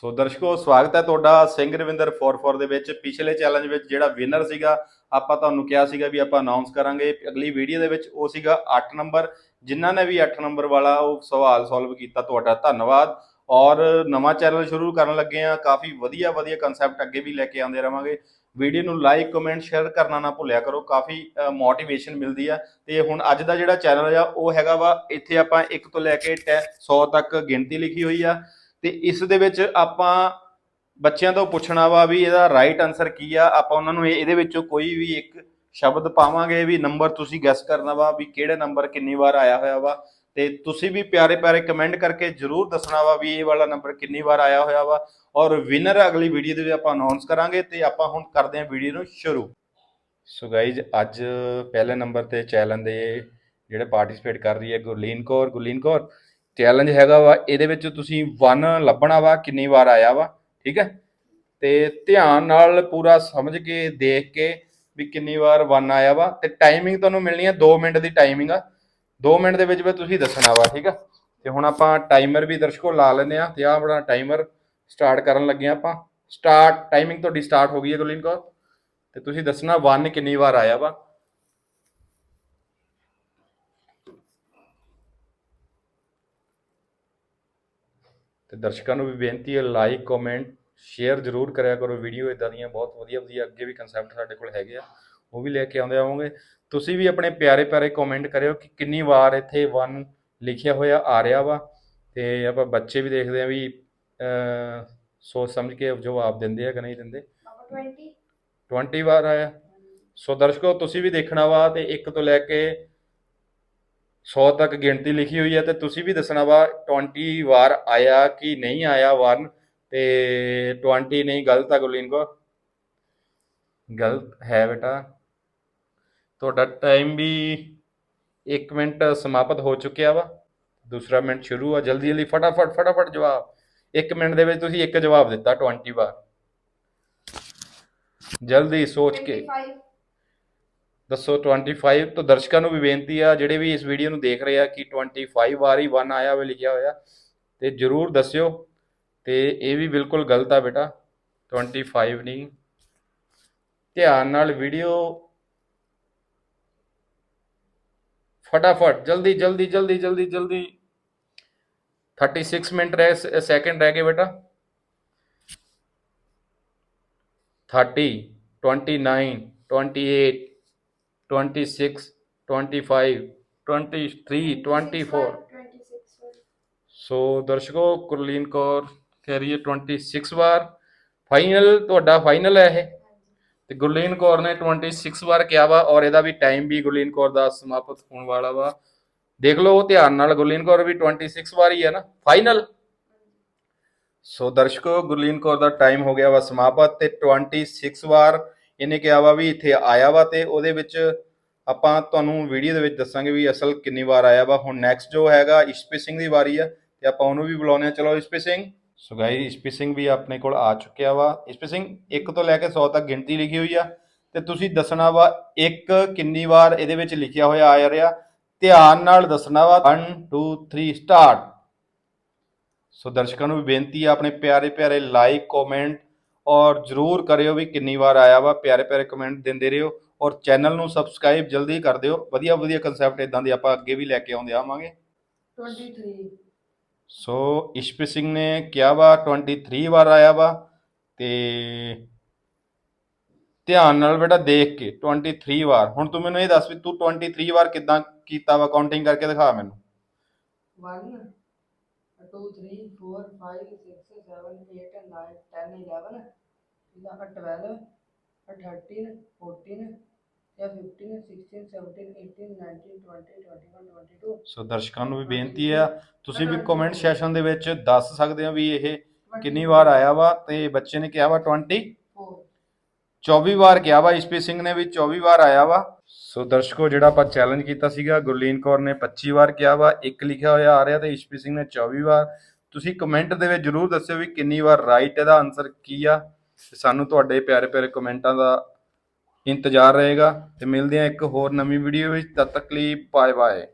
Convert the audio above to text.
ਸੋ ਦਰਸ਼ਕੋ, ਸਵਾਗਤ ਹੈ ਤੁਹਾਡਾ ਸਿੰਘ ਰਵਿੰਦਰ 44 ਦੇ ਵਿੱਚ। ਪਿਛਲੇ ਚੈਲੰਜ ਵਿੱਚ ਜਿਹੜਾ ਵਿਨਰ ਸੀਗਾ, ਆਪਾਂ ਤੁਹਾਨੂੰ ਕਿਹਾ ਸੀਗਾ ਵੀ ਆਪਾਂ ਅਨਾਉਂਸ ਕਰਾਂਗੇ। ਅਗਲੀ ਵੀਡੀਓ ਦੇ ਵਿੱਚ ਉਹ ਸੀਗਾ 8 ਨੰਬਰ ਜਿਨ੍ਹਾਂ ਨੇ ਵੀ 8 ਨੰਬਰ ਵਾਲਾ ਉਹ ਸਵਾਲ ਸੋਲਵ ਕੀਤਾ, ਤੁਹਾਡਾ ਧੰਨਵਾਦ। ਔਰ ਨਵਾਂ ਚੈਨਲ ਸ਼ੁਰੂ ਕਰਨ ਲੱਗੇ ਆ ਕਾਫੀ ਵਧੀਆ ਵਧੀਆ ਕਨਸੈਪਟ ਅੱਗੇ ਵੀ ਲੈ ਕੇ ਆਉਂਦੇ ਰਵਾਂਗੇ। ਵੀਡੀਓ ਨੂੰ ਲਾਈਕ ਕਮੈਂਟ ਸ਼ੇਅਰ ਕਰਨਾ ਨਾ ਭੁੱਲਿਆ ਕਰੋ। ਕਾਫੀ ਮੋਟੀਵੇਸ਼ਨ ਮਿਲਦੀ ਆ। ਤੇ ਹੁਣ ਅੱਜ ਦਾ ਜਿਹੜਾ ਚੈਨਲ ਆ, ਉਹ ਹੈਗਾ ਵਾ, ਇੱਥੇ ਆਪਾਂ 1 ਤੋਂ ਲੈ ਕੇ 100 ਤੱਕ ਗਿਣਤੀ ਲਿਖੀ ਹੋਈ ਆ। ਤੇ ਇਸ ਦੇ ਵਿੱਚ ਆਪਾਂ ਬੱਚਿਆਂ ਤੋਂ ਪੁੱਛਣਾ ਵਾ ਵੀ ਇਹਦਾ ਰਾਈਟ ਆਨਸਰ ਕੀ ਆ? ਆਪਾਂ ਉਹਨਾਂ ਨੂੰ ਇਹ- ਇਹਦੇ ਵਿੱਚੋਂ ਕੋਈ ਵੀ ਇੱਕ ਸ਼ਬਦ ਪਾਵਾਂਗੇ ਵੀ ਨੰਬਰ ਤੁਸੀਂ ਗੈਸ ਕਰਨਾ ਵਾ ਵੀ ਕਿਹੜਾ ਨੰਬਰ ਕਿੰਨੀ ਵਾਰ ਆਇਆ ਹੋਇਆ ਵਾ। ਤੇ ਤੁਸੀਂ ਵੀ ਪਿਆਰੇ ਪਿਆਰੇ ਕਮੈਂਟ ਕਰਕੇ ਜਰੂਰ ਦੱਸਣਾ ਵਾ ਵੀ ਇਹ ਵਾਲਾ ਨੰਬਰ ਕਿੰਨੀ ਵਾਰ ਆਇਆ ਹੋਇਆ ਵਾ। ਔਰ ਵਿਨਰ ਅਗਲੀ ਵੀਡੀਓ ਦੇ ਵਿੱਚ ਆਪਾਂ ਅਨਾਉਂਸ ਕਰਾਂਗੇ ਤੇ ਆਪਾਂ ਹੁਣ ਕਰਦੇ ਹਾਂ ਵੀਡੀਓ ਨੂੰ ਸ਼ੁਰੂ। ਸੋ ਗਾਈਜ਼ ਅੱਜ ਪਹਿਲੇ ਨੰਬਰ ਤੇ ਚੈਲੰਜ ਦੇ ਜਿਹੜੇ ਪਾਰਟਿਸਿਪੇਟ ਕਰ ਰਹੀ ਹੈ ਗੁਰਲੀਨ ਕੌਰ। ਗੁਰਲੀਨ ਕੌਰ ਚੈਲੰਜ ਹੈਗਾ ਵਾ, ਇਹਦੇ ਵਿੱਚ ਤੁਸੀਂ 1 ਲੱਭਣਾ ਵਾ, ਕਿੰਨੀ ਵਾਰ ਆਇਆ ਵਾ, ਠੀਕ ਹੈ? ਤੇ ਧਿਆਨ ਨਾਲ ਪੂਰਾ ਸਮਝ ਕੇ, ਦੇਖ ਕੇ ਵੀ ਕਿੰਨੀ ਵਾਰ 1 ਆਇਆ ਵਾ, ਤੇ ਟਾਈਮਿੰਗ ਤੁਹਾਨੂੰ ਮਿਲਣੀ ਹੈ 2 ਮਿੰਟ ਦੀ ਟਾਈਮਿੰਗ ਆ। 2 ਮਿੰਟ ਦੇ ਵਿੱਚ ਵਿੱਚ ਤੁਸੀਂ ਦੱਸਣਾ ਵਾ, ਠੀਕ ਆ? ਤੇ ਹੁਣ ਆਪਾਂ ਟਾਈਮਰ ਵੀ ਦਰਸ਼ਕੋ ਲਾ ਲੈਂਦੇ ਆ, ਤੇ ਆ ਆਪਣਾ ਟਾਈਮਰ ਸਟਾਰਟ ਕਰਨ ਲੱਗੇ ਆ ਆਪਾਂ। ਸਟਾਰਟ ਟਾਈਮਿੰਗ ਤੁਹਾਡੀ ਸਟਾਰਟ ਹੋ ਗਈ ਹੈ ਗੁਰਲੀਨ ਕੌਰ। ਤੇ ਤੁਸੀਂ ਦੱਸਣਾ 1 ਕਿੰਨੀ ਵਾਰ ਆਇਆ ਵਾ। ਤੇ ਦਰਸ਼ਕਾਂ ਨੂੰ ਵੀ ਬੇਨਤੀ ਹੈ ਲਾਈਕ ਕਮੈਂਟ ਸ਼ੇਅਰ ਜ਼ਰੂਰ ਕਰਿਆ ਕਰੋ ਵੀਡੀਓ ਇਦਾਂ ਦੀਆਂ ਬਹੁਤ ਵਧੀਆ ਵਧੀਆ ਅੱਗੇ ਵੀ ਕਨਸੈਪਟ ਸਾਡੇ ਕੋਲ ਹੈਗੇ ਆ ਉਹ ਵੀ ਲੈ ਕੇ ਆਉਂਦੇ ਆਵਾਂਗੇ। ਤੁਸੀਂ ਵੀ ਆਪਣੇ ਪਿਆਰੇ ਪਿਆਰੇ ਕਮੈਂਟ ਕਰਿਓ ਕਿ ਕਿੰਨੀ ਵਾਰ ਇੱਥੇ 1 ਲਿਖਿਆ ਹੋਇਆ ਆ ਰਿਹਾ ਵਾ ਤੇ ਆਪਾਂ ਬੱਚੇ ਵੀ ਦੇਖਦੇ ਆ ਵੀ ਸੋਚ ਸਮਝ ਕੇ ਜਵਾਬ ਦਿੰਦੇ ਆ ਕਿ ਨਹੀਂ ਦਿੰਦੇ। Number 20. 20 ਵਾਰ ਆਇਆ। ਸੋ ਦਰਸ਼ਕੋ ਤੁਸੀਂ ਵੀ ਦੇਖਣਾ ਵਾ ਤੇ 1 ਤੋਂ ਲੈ ਕੇ 100 ਤੱਕ ਗਿਣਤੀ ਲਿਖੀ ਹੋਈ ਹੈ ਤੇ ਤੁਸੀਂ ਵੀ ਦੱਸਣਾ ਵਾ 20 ਵਾਰ ਆਇਆ ਕਿ ਨਹੀਂ ਆਇਆ 1 ਤੇ 20 ਨਹੀਂ, ਗਲਤ ਆ ਗੁਲੀਨ ਕੋ ਗਲਤ ਹੈ ਬੇਟਾ। ਤੁਹਾਡਾ ਟਾਈਮ ਵੀ 1 ਮਿੰਟ ਸਮਾਪਤ ਹੋ ਚੁੱਕਿਆ ਵਾ। ਦੂਸਰਾ ਮਿੰਟ ਸ਼ੁਰੂ ਆ, ਜਲਦੀ ਜਲਦੀ ਫਟਾਫਟ ਫਟਾਫਟ ਜਵਾਬ। 1 ਮਿੰਟ ਦੇ ਵਿੱਚ ਤੁਸੀਂ ਇੱਕ ਜਵਾਬ ਦਿੱਤਾ 20 ਵਾਰ। ਜਲਦੀ ਸੋਚ ਕੇ। 25. ਦੱਸੋ 25 ਤੋਂ ਦਰਸ਼ਕਾਂ ਨੂੰ ਵੀ ਬੇਨਤੀ ਆ, ਜਿਹੜੇ ਵੀ ਇਸ ਵੀਡੀਓ ਨੂੰ ਦੇਖ ਰਹੇ ਆ ਕਿ 25 ਵਾਰ ਹੀ 1 ਆਇਆ ਹੋਵੇ ਲਿਖਿਆ ਹੋਇਆ, ਤੇ ਜਰੂਰ ਦੱਸਿਓ। ਤੇ ਇਹ ਵੀ ਬਿਲਕੁਲ ਗਲਤ ਆ ਬੇਟਾ 25 ਨਹੀਂ। ਧਿਆਨ ਨਾਲ ਵੀਡੀਓ ਫਟਾਫਟ, ਜਲਦੀ ਜਲਦੀ ਜਲਦੀ ਜਲਦੀ ਜਲਦੀ 36 ਮਿੰਟ ਰਹਿ ਸੈਕਿੰਡ ਰਹਿ ਗਏ ਬੇਟਾ। 30 29 28 26 25 23 24 26 ਸੋ ਦਰਸ਼ਕੋ, ਕੁਰਲੀਨ ਕੌਰ ਕਹਿ ਰਹੀ ਹੈ 26 ਵਾਰ। ਫਾਈਨਲ ਤੁਹਾਡਾ ਫਾਈਨਲ ਹੈ ਇਹ। ਤੇ ਗੁਰਲੀਨ ਕੌਰ ਨੇ 26 ਵਾਰ ਕਿਹਾ ਵਾ ਔਰ ਇਹਦਾ ਵੀ ਟਾਈਮ ਵੀ ਗੁਰਲੀਨ ਕੌਰ ਦਾ ਸਮਾਪਤ ਹੋਣ ਵਾਲਾ ਵਾ। ਦੇਖ ਲਓ, ਧਿਆਨ ਨਾਲ ਗੁਰਲੀਨ ਕੌਰ ਵੀ 26 ਵਾਰ ਹੀ ਹੈ ਨਾ। ਫਾਈਨਲ ਸੋ ਦਰਸ਼ਕੋ, ਗੁਰਲੀਨ ਕੌਰ ਦਾ ਟਾਈਮ ਹੋ ਗਿਆ ਵਾ ਸਮਾਪਤ ਤੇ 26 ਵਾਰ ਇਹਨੇ ਕਿਹਾ ਵਾ ਵੀ ਇੱਥੇ ਆਇਆ ਵਾ ਤੇ ਉਹਦੇ ਵਿੱਚ ਆਪਾਂ ਤੁਹਾਨੂੰ ਵੀਡੀਓ ਦੇ ਵਿੱਚ ਦੱਸਾਂਗੇ ਵੀ ਅਸਲ ਕਿੰਨੀ ਵਾਰ ਆਇਆ ਵਾ। ਹੁਣ ਨੈਕਸਟ ਜੋ ਹੈਗਾ ਇਸ਼ਪੀ ਸਿੰਘ ਦੀ ਵਾਰੀ ਆ ਤੇ ਆਪਾਂ ਉਹਨੂੰ ਵੀ ਬੁਲਾਉਂਦੇ ਆ ਚਲੋ ਇਸ਼ਪੀ ਸਿੰਘ। ਸੋ ਗਾਈ ਇਸ਼ਪੀ ਸਿੰਘ ਵੀ ਆਪਣੇ ਕੋਲ ਆ ਚੁੱਕਿਆ ਵਾ। ਇਸ਼ਪੀ ਸਿੰਘ 1 ਤੋਂ ਲੈ ਕੇ 100 ਤੱਕ ਗਿਣਤੀ ਲਿਖੀ ਹੋਈ ਆ ਤੇ ਤੁਸੀਂ ਦੱਸਣਾ ਵਾ ਇੱਕ ਕਿੰਨੀ ਵਾਰ ਇਹਦੇ ਵਿੱਚ ਲਿਖਿਆ ਹੋਇਆ ਆ ਰਿਹਾ। ਧਿਆਨ ਨਾਲ ਦੱਸਣਾ ਵਾ। 1 2 3 ਸਟਾਰਟ ਸੋ ਦਰਸ਼ਕਾਂ ਨੂੰ ਵੀ ਬੇਨਤੀ ਆ, ਆਪਣੇ ਪਿਆਰੇ ਪਿਆਰੇ ਲਾਈਕ ਕਮੈਂਟ ਔਰ ਜਰੂਰ ਕਰਿਓ ਵੀ ਕਿੰਨੀ ਵਾਰ ਆਇਆ ਵਾ ਪਿਆਰੇ ਪਿਆਰੇ ਕਮੈਂਟ ਦਿੰਦੇ ਰਹੋ ਔਰ ਚੈਨਲ ਨੂੰ ਸਬਸਕ੍ਰਾਈਬ ਜਲਦੀ ਕਰ ਦਿਓ। ਵਧੀਆ ਵਧੀਆ ਕਨਸੈਪਟ ਇਦਾਂ ਦੇ ਆਪਾਂ ਅੱਗੇ ਵੀ ਲੈ ਕੇ ਆਉਂਦੇ ਆਵਾਂਗੇ। 23. ਸੋ ਇਸ਼ਪੀ ਸਿੰਘ ਨੇ ਕਿਹਾ ਵਾ 23 ਵਾਰ ਆਇਆ ਵਾ ਤੇ ਧਿਆਨ ਨਾਲ ਬੇਟਾ ਦੇਖ ਕੇ 23 ਵਾਰ। ਹੁਣ ਤੂੰ ਮੈਨੂੰ ਇਹ ਦੱਸ ਵੀ ਤੂੰ 23 ਵਾਰ ਕਿਦਾਂ ਕੀਤਾ ਵਾ ਕਾਊਂਟਿੰਗ ਕਰਕੇ ਦਿਖਾ ਮੈਨੂੰ। 1, 2, 3, 4, 5, 6, 7, 8, 9, 10, 11, ਇਹਦਾ 12, 13, 14, ਜਾਂ 15, 16, 17, 18, 19, 20, 21, 22. ਸੋ ਦਰਸ਼ਕਾਂ ਨੂੰ ਵੀ ਬੇਨਤੀ ਆ ਤੁਸੀਂ ਵੀ ਕਮੈਂਟ ਸੈਸ਼ਨ ਦੇ ਵਿੱਚ ਦੱਸ ਸਕਦੇ ਹੋ ਵੀ ਇਹ ਕਿੰਨੀ ਵਾਰ ਆਇਆ ਵਾ ਤੇ ਬੱਚੇ ਨੇ ਕਿਹਾ ਵਾ 20 4. 24 ਵਾਰ ਕਿਹਾ ਵਾ ਇਸ਼ਪੀ ਸਿੰਘ ਨੇ ਵੀ 24 ਵਾਰ ਆਇਆ ਵਾ। ਸੋ ਦਰਸ਼ਕੋ ਜਿਹੜਾ ਆਪਾਂ ਚੈਲੰਜ ਕੀਤਾ ਸੀਗਾ ਗੁਰਲੀਨ ਕੌਰ ਨੇ 25 ਵਾਰ ਕਿਹਾ ਵਾ ਇੱਕ ਲਿਖਿਆ ਹੋਇਆ ਆ ਰਿਹਾ ਤੇ ਇਸ਼ਪੀ ਸਿੰਘ ਨੇ 24 ਵਾਰ। ਤੁਸੀਂ ਕਮੈਂਟ ਦੇ ਵਿੱਚ ਜਰੂਰ ਦੱਸਿਓ ਵੀ ਕਿੰਨੀ ਵਾਰ ਰਾਈਟ ਇਹਦਾ ਆਨਸਰ ਕੀ ਆ। ਸਾਨੂੰ ਤੁਹਾਡੇ ਪਿਆਰੇ ਪਿਆਰੇ ਕਮੈਂਟਾਂ ਦਾ ਇੰਤਜ਼ਾਰ ਰਹੇਗਾ ਤੇ ਮਿਲਦੇ ਆ ਇੱਕ ਹੋਰ ਨਵੀਂ ਵੀਡੀਓ ਵਿੱਚ, ਤਦ ਤੱਕ ਲਈ ਬਾਏ ਬਾਏ